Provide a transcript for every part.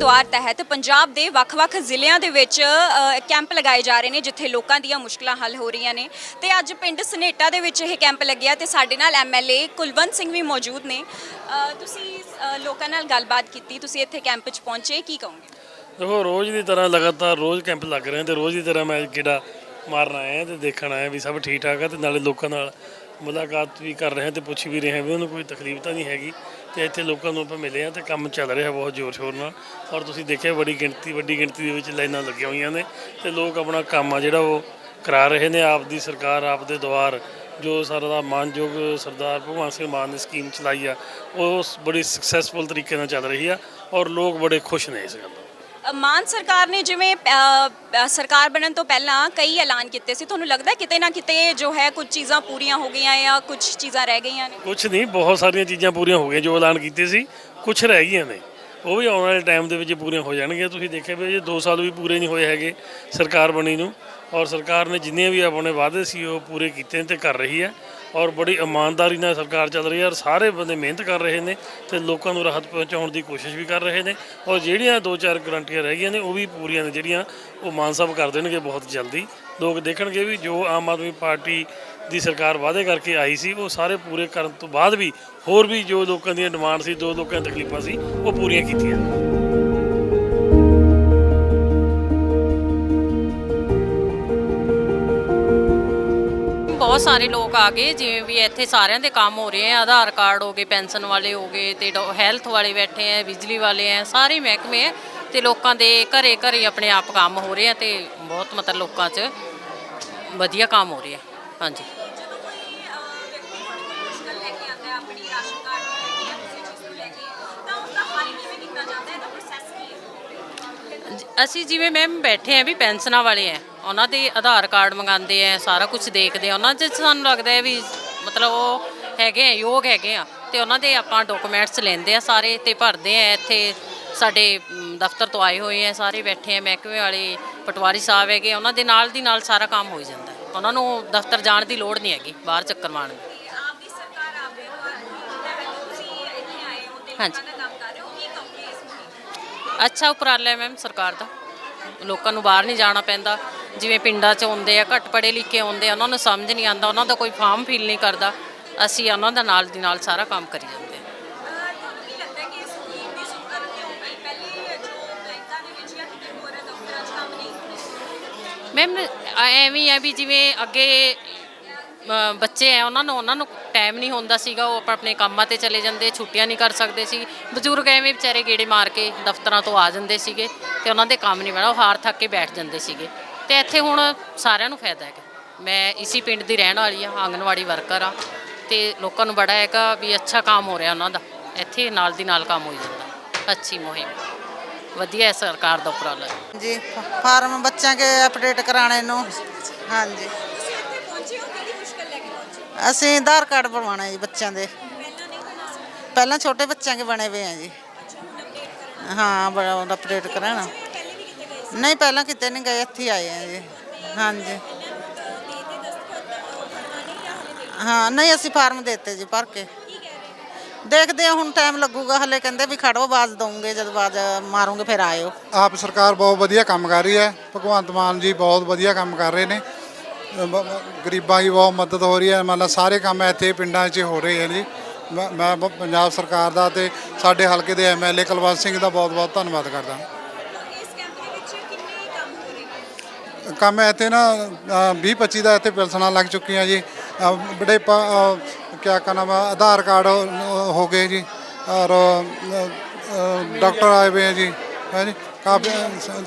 ਪੰਜਾਬ ਦੇ ਵੱਖ-ਵੱਖ ਜ਼ਿਲ੍ਹਿਆਂ ਦੇ ਵਿੱਚ ਕੈਂਪ ਲਗਾਏ ਜਾ ਰਹੇ ਨੇ, ਜਿੱਥੇ ਲੋਕਾਂ ਦੀਆਂ ਮੁਸ਼ਕਲਾਂ ਹੱਲ ਹੋ ਰਹੀਆਂ ਨੇ। ਤੇ ਅੱਜ ਪਿੰਡ ਸਨੇਟਾ ਦੇ ਵਿੱਚ ਇਹ ਕੈਂਪ ਲੱਗਿਆ ਤੇ ਸਾਡੇ ਨਾਲ ਐਮਐਲਏ ਕੁਲਵੰਤ ਸਿੰਘ ਵੀ ਮੌਜੂਦ ਨੇ। ਤੁਸੀਂ ਲੋਕਾਂ ਨਾਲ ਗੱਲਬਾਤ ਕੀਤੀ, ਤੁਸੀਂ ਇੱਥੇ ਕੈਂਪ 'ਚ ਪਹੁੰਚੇ, ਕੀ ਕਹੋਗੇ? ਦੇਖੋ, ਰੋਜ਼ ਦੀ ਤਰ੍ਹਾਂ ਲਗਾਤਾਰ ਰੋਜ਼ ਕੈਂਪ ਲੱਗ ਰਹੇ ਤੇ ਰੋਜ਼ ਦੀ ਤਰ੍ਹਾਂ ਮੈਂ ਕਿਹੜਾ ਮਾਰਨ ਆਇਆ ਤੇ ਦੇਖਣ ਆਇਆ ਵੀ ਸਭ ਠੀਕ ਠਾਕ ਆ ਤੇ ਨਾਲੇ ਲੋਕਾਂ ਨਾਲ ਮੁਲਾਕਾਤ ਵੀ ਕਰ ਰਹੇ ਤੇ ਪੁੱਛ ਵੀ ਰਹੇ ਵੀ ਉਹਨੂੰ ਕੋਈ ਤਕਲੀਫ ਤਾਂ ਨਹੀਂ ਹੈਗੀ। ਤੇ ਇੱਥੇ ਲੋਕਾਂ ਨੂੰ ਆਪਾਂ ਮਿਲੇ ਆ ਤੇ ਕੰਮ ਚੱਲ ਰਿਹਾ ਬਹੁਤ ਜ਼ੋਰ ਸ਼ੋਰ ਨਾਲ। ਔਰ ਤੁਸੀਂ ਦੇਖਿਆ ਬੜੀ ਗਿਣਤੀ, ਵੱਡੀ ਗਿਣਤੀ ਦੇ ਵਿੱਚ ਲਾਈਨਾਂ ਲੱਗੀਆਂ ਹੋਈਆਂ ਨੇ ਤੇ ਲੋਕ ਆਪਣਾ ਕੰਮ ਆ ਜਿਹੜਾ ਉਹ ਕਰਾ ਰਹੇ ਨੇ। ਆਪ ਦੀ ਸਰਕਾਰ ਆਪ ਦੇ ਦੁਆਰ ਜੋ ਸਰਦਾਰ ਮਾਨਯੋਗ ਸਰਦਾਰ ਭਗਵੰਤ ਸਿੰਘ ਮਾਨ ਨੇ ਸਕੀਮ ਚਲਾਈ ਆ, ਉਹ ਬੜੀ ਸਕਸੈਸਫੁਲ ਤਰੀਕੇ ਨਾਲ ਚੱਲ ਰਹੀ ਆ ਔਰ ਲੋਕ ਬੜੇ ਖੁਸ਼ ਨੇ ਇਸ ਗੱਲ ਤੋਂ ਮਾਨ ਸਰਕਾਰ ਨੇ ਜਿਵੇਂ ਸਰਕਾਰ ਬਣਨ ਤੋਂ ਪਹਿਲਾਂ ਕਈ ਐਲਾਨ ਕੀਤੇ ਸੀ। ਤੁਹਾਨੂੰ ਲੱਗਦਾ ਕਿਤੇ ਨਾ ਕਿਤੇ ਜੋ ਹੈ ਕੁਝ ਚੀਜ਼ਾਂ ਪੂਰੀਆਂ ਹੋ ਗਈਆਂ ਜਾਂ ਕੁਝ ਚੀਜ਼ਾਂ ਰਹਿ ਗਈਆਂ ਨੇ? ਕੁਝ ਨਹੀਂ, ਬਹੁਤ ਸਾਰੀਆਂ ਚੀਜ਼ਾਂ ਪੂਰੀਆਂ ਹੋ ਗਈਆਂ ਜੋ ਐਲਾਨ ਕੀਤੇ ਸੀ। ਕੁਝ ਰਹਿ ਗਈਆਂ ਨੇ। ਉਹ ਵੀ ਆਉਣ ਵਾਲੇ ਟਾਈਮ ਦੇ ਵਿੱਚ ਪੂਰੀਆਂ ਹੋ ਜਾਣਗੀਆਂ। ਤੁਸੀਂ ਦੇਖਿਆ ਵੀ ਜੇ 2 ਸਾਲ ਵੀ ਪੂਰੇ ਨਹੀਂ ਹੋਏ ਹੈਗੇ ਸਰਕਾਰ ਬਣੀ ਨੂੰ। ਔਰ ਸਰਕਾਰ ਨੇ ਜਿੰਨੇ ਵੀ ਆਪਣੇ ਵਾਅਦੇ ਸੀ, ਉਹ ਪੂਰੇ ਕੀਤੇ ਨੇ ਤੇ ਕਰ ਰਹੀ ਹੈ। ਔਰ ਬੜੀ ਇਮਾਨਦਾਰੀ ਨਾਲ ਸਰਕਾਰ ਚੱਲ ਰਹੀ ਹੈ ਔਰ ਸਾਰੇ ਬੰਦੇ ਮਿਹਨਤ ਕਰ ਰਹੇ ਨੇ ਤੇ ਲੋਕਾਂ ਨੂੰ ਰਾਹਤ ਪਹੁੰਚਾਉਣ ਦੀ ਕੋਸ਼ਿਸ਼ ਵੀ ਕਰ ਰਹੇ ਨੇ ਔਰ ਜਿਹੜੀਆਂ ਦੋ ਚਾਰ ਗਰੰਟੀਆਂ ਰਹਿ ਗਈਆਂ ਨੇ ਉਹ ਵੀ ਪੂਰੀਆਂ ਨੇ, ਜਿਹੜੀਆਂ ਉਹ ਮਾਨ ਸਾਹਿਬ ਕਰ ਦੇਣਗੇ ਬਹੁਤ ਜਲਦੀ। ਲੋਕ ਦੇਖਣਗੇ ਵੀ ਜੋ ਆਮ ਆਦਮੀ ਪਾਰਟੀ ਦੀ ਸਰਕਾਰ ਵਾਅਦੇ ਕਰਕੇ ਆਈ ਸੀ, ਉਹ ਸਾਰੇ ਪੂਰੇ ਕਰਨ ਤੋਂ ਬਾਅਦ ਵੀ ਹੋਰ ਵੀ ਜੋ ਲੋਕਾਂ ਦੀਆਂ ਡਿਮਾਂਡ ਸੀ ਜੋ ਲੋਕਾਂ ਦੀਆਂ ਤਕਲੀਫਾਂ ਸੀ, ਉਹ ਪੂਰੀਆਂ ਕੀਤੀਆਂ। ਬਹੁਤ ਸਾਰੇ ਲੋਕ ਆ ਗਏ, ਜਿਵੇਂ ਵੀ ਇੱਥੇ ਸਾਰਿਆਂ ਦੇ ਕੰਮ ਹੋ ਰਹੇ ਆ, ਆਧਾਰ ਕਾਰਡ ਹੋ ਗਏ, ਪੈਨਸ਼ਨ ਵਾਲੇ ਹੋ ਗਏ ਤੇ ਹੈਲਥ ਵਾਲੇ ਬੈਠੇ ਆ, ਬਿਜਲੀ ਵਾਲੇ ਆ, ਸਾਰੇ ਮਹਿਕਮੇ ਆ ਤੇ ਲੋਕਾਂ ਦੇ ਘਰੇ ਘਰੇ ਆਪਣੇ ਆਪ ਕੰਮ ਹੋ ਰਹੇ ਆ ਤੇ ਬਹੁਤ ਮਤਲਬ ਲੋਕਾਂ 'ਚ ਵਧੀਆ ਕੰਮ ਹੋ ਰਿਹਾ। ਹਾਂਜੀ। ਅਸੀਂ ਜਿਵੇਂ ਮੈਮ ਬੈਠੇ ਆ ਵੀ ਪੈਨਸ਼ਨਾਂ ਵਾਲੇ ਆ। ਉਹਨਾਂ ਦੇ ਆਧਾਰ ਕਾਰਡ ਮੰਗਾਉਂਦੇ ਆ ਸਾਰਾ ਕੁਝ ਦੇਖਦੇ ਆ। ਉਹਨਾਂ 'ਚ ਸਾਨੂੰ ਲੱਗਦਾ ਹੈ ਵੀ ਮਤਲਬ ਉਹ ਹੈਗੇ ਆ ਯੋਗ ਹੈਗੇ ਆ ਤੇ ਉਹਨਾਂ ਦੇ ਆਪਾਂ ਡਾਕੂਮੈਂਟਸ ਲੈਂਦੇ ਆ ਸਾਰੇ ਤੇ ਭਰਦੇ ਆ। ਇੱਥੇ ਸਾਡੇ ਦਫ਼ਤਰ ਤੋਂ ਆਏ ਹੋਏ ਆ ਸਾਰੇ ਬੈਠੇ ਆ ਮਹਿਕਮੇ ਵਾਲੇ ਪਟਵਾਰੀ ਸਾਹਿਬ ਹੈਗੇ ਉਹਨਾਂ ਦੇ ਨਾਲ ਦੀ ਨਾਲ ਸਾਰਾ ਕੰਮ ਹੋ ਜਾਂਦਾ। ਉਹਨਾਂ ਨੂੰ ਦਫ਼ਤਰ ਜਾਣ ਦੀ ਲੋੜ ਨਹੀਂ ਹੈਗੀ ਬਾਹਰ ਚੱਕਰ ਮਾਰਨ ਦੀ। ਹਾਂਜੀ। ਅੱਛਾ ਉਪਰਾਲਾ ਹੈ ਮੈਮ ਸਰਕਾਰ ਦਾ। ਲੋਕਾਂ ਨੂੰ ਬਾਹਰ ਨਹੀਂ ਜਾਣਾ ਪੈਂਦਾ। ਜਿਵੇਂ ਪਿੰਡਾਂ 'ਚ ਆਉਂਦੇ ਆ ਘੱਟ ਪੜ੍ਹੇ ਲਿਖੇ ਆਉਂਦੇ ਆ ਉਹਨਾਂ ਨੂੰ ਸਮਝ ਨਹੀਂ ਆਉਂਦਾ ਉਹਨਾਂ ਦਾ ਕੋਈ ਫਾਰਮ ਫਿਲ ਨਹੀਂ ਕਰਦਾ ਅਸੀਂ ਉਹਨਾਂ ਦਾ ਨਾਲ ਦੀ ਨਾਲ ਸਾਰਾ ਕੰਮ ਕਰੀ ਜਾਂਦੇ ਹਾਂ ਮੈਮ ਐਵੇਂ ਹੀ ਆ ਵੀ ਜਿਵੇਂ ਅੱਗੇ ਅ, ਬੱਚੇ ਆ ਉਹਨਾਂ ਨੂੰ ਉਹਨਾਂ ਨੂੰ ਟਾਈਮ ਨਹੀਂ ਹੁੰਦਾ ਸੀਗਾ ਉਹ ਆਪਾਂ ਆਪਣੇ ਕੰਮਾਂ ਤੇ ਚਲੇ ਜਾਂਦੇ ਛੁੱਟੀਆਂ ਨਹੀਂ ਕਰ ਸਕਦੇ ਸੀ। ਬਜ਼ੁਰਗ ਐਵੇਂ ਵਿਚਾਰੇ ਗੇੜੇ ਮਾਰ ਕੇ ਦਫ਼ਤਰਾਂ ਤੋਂ ਆ ਜਾਂਦੇ ਸੀਗੇ ਤੇ ਉਹਨਾਂ ਦੇ ਕੰਮ ਨਹੀਂ ਬਣਾ ਉਹ ਹਾਰ ਥੱਕ ਕੇ ਬੈਠ ਜਾਂਦੇ ਸੀਗੇ। ਤੇ ਇੱਥੇ ਹੁਣ ਸਾਰਿਆਂ ਨੂੰ ਫਾਇਦਾ ਹੈਗਾ। ਮੈਂ ਇਸੇ ਪਿੰਡ ਦੀ ਰਹਿਣ ਵਾਲੀ ਆ ਆਂਗਨਵਾੜੀ ਵਰਕਰ ਆ ਤੇ ਲੋਕਾਂ ਨੂੰ ਬੜਾ ਹੈਗਾ ਵੀ ਅੱਛਾ ਕੰਮ ਹੋ ਰਿਹਾ ਉਹਨਾਂ ਦਾ। ਇੱਥੇ ਨਾਲ ਦੀ ਨਾਲ ਕੰਮ ਹੋਈ ਜਾਂਦਾ, ਅੱਛੀ ਮੁਹਿੰਮ। ਵਧੀਆ ਹੈ ਸਰਕਾਰ ਦਾ ਉਪਰਾਲਾ। ਜੀ ਫਾਰਮ ਬੱਚਿਆਂ ਕੇ ਅਪਡੇਟ ਕਰਾਣੇ ਨੂੰ। ਹਾਂਜੀ। ਅਸੀਂ ਆਧਾਰ ਕਾਰਡ ਬਣਵਾਣਾ ਜੀ ਬੱਚਿਆਂ ਦੇ। ਪਹਿਲਾਂ ਛੋਟੇ ਬੱਚਿਆਂ ਕੇ ਬਣੇ ਹੋਏ ਆ ਜੀ। ਹਾਂ, ਬੜਾ ਉਹਦਾ ਅਪਡੇਟ ਕਰਾਣਾ ਨਹੀਂ, ਪਹਿਲਾਂ ਕਿਤੇ ਨਹੀਂ ਗਏ, ਇੱਥੇ ਹੀ ਆਏ ਆ ਜੀ। ਹਾਂਜੀ। ਹਾਂ, ਨਹੀਂ, ਅਸੀਂ ਫਾਰਮ ਦਿੱਤੇ ਜੀ, ਭਰ ਕੇ। ਦੇਖਦੇ ਆ, ਹੁਣ ਟਾਈਮ ਲੱਗੂਗਾ, ਹਲੇ ਕਹਿੰਦੇ ਵੀ ਖੜੋ ਆਵਾਜ਼ ਦਊਂਗੇ, ਜਦ ਆਵਾਜ਼ ਮਾਰੂਗੇ, ਫਿਰ ਆਇਓ। ਆਪ ਸਰਕਾਰ ਬਹੁਤ ਵਧੀਆ ਕੰਮ ਕਰ ਰਹੀ ਹੈ। ਭਗਵੰਤ ਮਾਨ ਜੀ ਬਹੁਤ ਵਧੀਆ ਕੰਮ ਕਰ ਰਹੇ ਨੇ। ਬ- ਬ- ਗਰੀਬਾਂ ਦੀ ਬਹੁਤ ਮਦਦ ਹੋ ਰਹੀ ਹੈ। ਮਤਲਬ ਸਾਰੇ ਕੰਮ ਇੱਥੇ ਪਿੰਡਾਂ 'ਚ ਹੋ ਰਹੇ ਹੈ ਜੀ। ਮੈਂ ਮੈਂ ਬ- ਪੰਜਾਬ ਸਰਕਾਰ ਦਾ ਤੇ ਸਾਡੇ ਹਲਕੇ ਦੇ ਐਮਐਲਏ ਕੁਲਵੰਤ ਸਿੰਘ ਦਾ ਬਹੁਤ ਬਹੁਤ ਧੰਨਵਾਦ ਕਰਦਾ ਇਸ ਕੈਂਪ ਦੇ ਵਿੱਚ ਕਿੰਨੇ ਕੰਮ ਹੋ ਰਹੇ ਨੇ ਕੰਮ ਇੱਥੇ ਨਾ 20 25 ਦਾ ਇੱਥੇ ਪਿਲਸਣਾ ਲੱਗ ਚੁੱਕੀਆਂ ਜੀ। ਅ, ਬੜੇ ਕਿਆ ਕਾ ਨਾਮ ਆਧਾਰ ਕਾਰਡ ਹੋ- ਗਏ ਜੀ। ਔਰ ਡਾਕਟਰ ਆਏ ਹੋਏ ਹੈ ਜੀ। ਹੈ ਜੀ? ਕਾਫੀ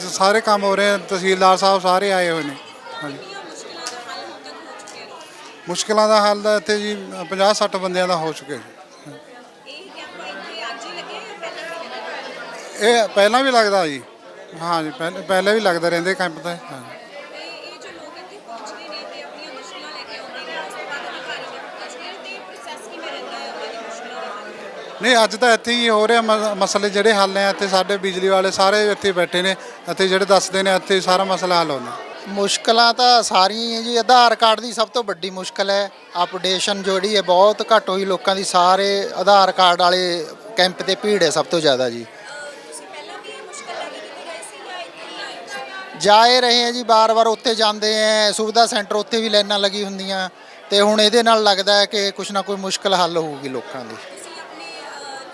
ਸਾਰੇ ਕੰਮ ਹੋ ਰਹੇ ਹੈ ਤਹਿਸੀਲਦਾਰ ਸਾਹਿਬ ਸਾਰੇ ਆਏ ਹੋਏ ਨੇ। ਹਾਂਜੀ ਕਿੰਨੀਆਂ ਦਾ ਹੱਲ ਹੁਣ ਮੁਸ਼ਕਿਲਾਂ ਦਾ ਹੱਲ ਇੱਥੇ ਜੀ 50 60 ਬੰਦਿਆਂ ਦਾ ਹੋ ਚੁੱਕਿਆ ਜੀ। ਇਹ ਪਹਿਲਾਂ ਵੀ ਲੱਗਦਾ ਜੀ। ਹਾਂ ਜੀ ਪਹਿਲਾਂ ਵੀ ਲੱਗਦਾ ਰਹਿੰਦੇ ਕੈਂਪ ਤਾਂ। ਹਾਂ ਤੇ ਇਹ ਜੋ ਲੋਕ ਇੱਥੇ ਪਹੁੰਚਦੇ ਨੇ ਤੇ ਆਪਣੀਆਂ ਮੁਸ਼ਕਲਾਂ ਲੈ ਕੇ ਆਉਂਦੇ ਨੇ ਉਸ ਤੋਂ ਬਾਅਦ ਅਧਿਕਾਰੀ ਦੇ ਪੁੱਛਦੇ ਨੇ ਤੇ ਪ੍ਰੋਸੈਸ ਕਿਵੇਂ ਰਹਿੰਦਾ ਹੈ ਉਹਨਾਂ ਦੀ ਮੁਸ਼ਕਲਾਂ ਦਾ ਹੱਲ ਨਹੀਂ ਅੱਜ ਤਾਂ ਇੱਥੇ ਹੀ ਹੋ ਰਿਹਾ ਮ- ਮਸਲੇ ਜਿਹੜੇ ਹੱਲ ਨੇ ਇੱਥੇ ਸਾਡੇ ਬਿਜਲੀ ਵਾਲੇ ਸਾਰੇ ਇੱਥੇ ਬੈਠੇ ਨੇ ਇੱਥੇ ਜਿਹੜੇ ਦੱਸਦੇ ਨੇ ਇੱਥੇ ਸਾਰਾ ਮਸਲਾ ਹੱਲ ਹੁੰਦਾ। ਮੁਸ਼ਕਲਾਂ ਤਾਂ ਸਾਰੀਆਂ ਹੀ ਹੈ ਜੀ ਆਧਾਰ ਕਾਰਡ ਦੀ ਸਭ ਤੋਂ ਵੱਡੀ ਮੁਸ਼ਕਲ ਹੈ ਅਪਡੇਸ਼ਨ ਜਿਹੜੀ ਹੈ ਬਹੁਤ ਘੱਟ ਹੋਈ ਲੋਕਾਂ ਦੀ ਸਾਰੇ ਆਧਾਰ ਕਾਰਡ ਵਾਲੇ ਕੈਂਪ ਤੇ ਭੀੜ ਹੈ ਸਭ ਤੋਂ ਜ਼ਿਆਦਾ ਜੀ। ਤੁਸੀਂ ਪਹਿਲਾਂ ਵੀ ਇਹ ਮੁਸ਼ਕਲ ਲੈ ਕੇ ਕਿਤੇ ਗਏ ਜਾਏ ਰਹੇ ਆ? ਜੀ ਬਾਰ-ਬਾਰ ਉੱਥੇ ਜਾਂਦੇ ਆ ਸੁਵਿਧਾ ਸੈਂਟਰ ਉੱਥੇ ਵੀ ਲਾਈਨਾਂ ਲੱਗੀ ਹੁੰਦੀਆਂ ਤੇ ਹੁਣ ਇਹਦੇ ਨਾਲ ਲੱਗਦਾ ਹੈ ਕਿ ਕੁਛ ਨਾ ਕੋਈ ਮੁਸ਼ਕਲ ਹੱਲ ਹੋਊਗੀ ਲੋਕਾਂ ਦੀ ਤੁਸੀਂ ਆਪਣੇ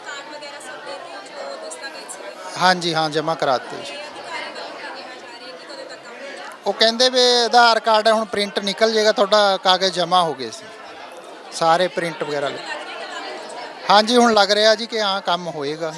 ਕਾਰਡ ਵਗੈਰਾ ਸਭ ਦੇ ਦਿੱਤੇ ਜੋ ਦਸਤਾਵੇਜ਼ ਸੀ ਹਾਂਜੀ, ਹਾਂ, ਜਮ੍ਹਾਂ ਕਰਾਤੇ ਜੀ। ਉਹ ਕਹਿੰਦੇ ਵੀ ਆਧਾਰ ਕਾਰਡ ਹੈ, ਹੁਣ ਪ੍ਰਿੰਟ ਨਿਕਲ ਜਾਏਗਾ ਤੁਹਾਡਾ ਕਾਗਜ਼ ਜਮ੍ਹਾਂ ਹੋ ਗਏ ਸੀ। ਸਾਰੇ ਪ੍ਰਿੰਟ ਵਗੈਰਾ ਲੈ- ਹਾਂਜੀ, ਹੁਣ ਲੱਗ ਰਿਹਾ ਜੀ ਕਿ ਹਾਂ, ਕੰਮ ਹੋਏਗਾ।